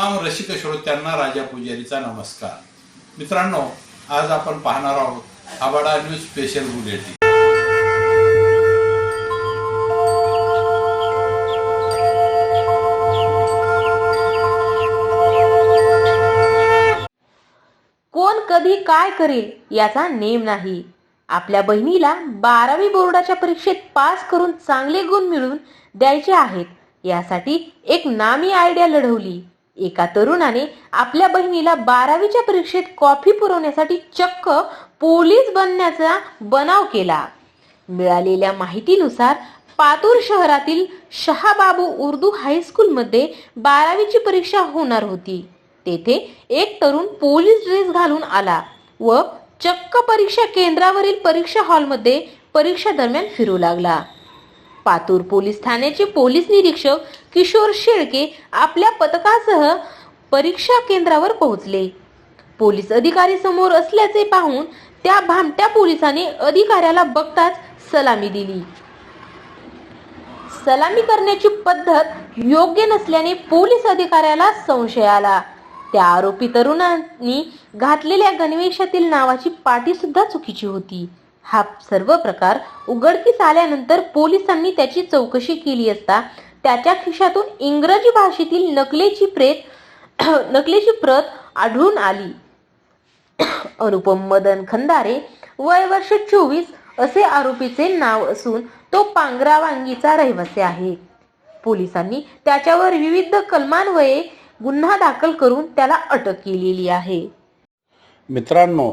रसिक श्रोत्यांना राजा पुजारीचा नमस्कार. मित्रांनो आज आपण पाहणार आहोत आबाडा न्यूज स्पेशल बुलेटिन. कोण कधी काय करेल याचा नेम नाही. आपल्या बहिणीला बारावी बोर्डाच्या परीक्षेत पास करून चांगले गुण मिळवून द्यायचे आहेत. यासाठी एक नामी आयडिया लढवली. एका तरुणाने आपल्या बहिणीला बारावीच्या परीक्षेत कॉफी पुरवण्यासाठी चक्क पोलीस बनण्याचा बनाव केला. मिळालेल्या माहितीनुसार पातूर शहरातील शहाबाबू उर्दू हायस्कूलमध्ये बारावीची परीक्षा होणार होती. तेथे एक तरुण पोलीस ड्रेस घालून आला व चक्क परीक्षा केंद्रावरील परीक्षा हॉलमध्ये परीक्षा दरम्यान फिरू लागला. पातूर पोलीस ठाण्याचे पोलीस निरीक्षक किशोर शेळके आपल्या पथकासह परीक्षा केंद्रावर पोहोचले. पोलीस अधिकारी समोर असल्याचे पाहून त्या भामट्या पोलिसाने अधिकाऱ्याला बघताच सलामी दिली. सलामी करण्याची पद्धत योग्य नसल्याने पोलीस अधिकाऱ्याला संशय आला. त्या आरोपी तरुणांनी घातलेल्या गणवेशातील नावाची पाटी सुद्धा चुकीची होती. हा सर्व प्रकार उघडकीस आल्यानंतर पोलिसांनी त्याची चौकशी केली असता त्याच्या खिशातून इंग्रजी भाषेतील नकलेची प्रेत नकलेची प्रत आढळून आली. अनुपम मदन खंदारे वय वर्ष चोवीस असे आरोपीचे नाव असून तो पांगरावांगीचा रहिवासी आहे. पोलिसांनी त्याच्यावर विविध कलमान्वये गुन्हा दाखल करून त्याला अटक केलेली आहे. मित्रांनो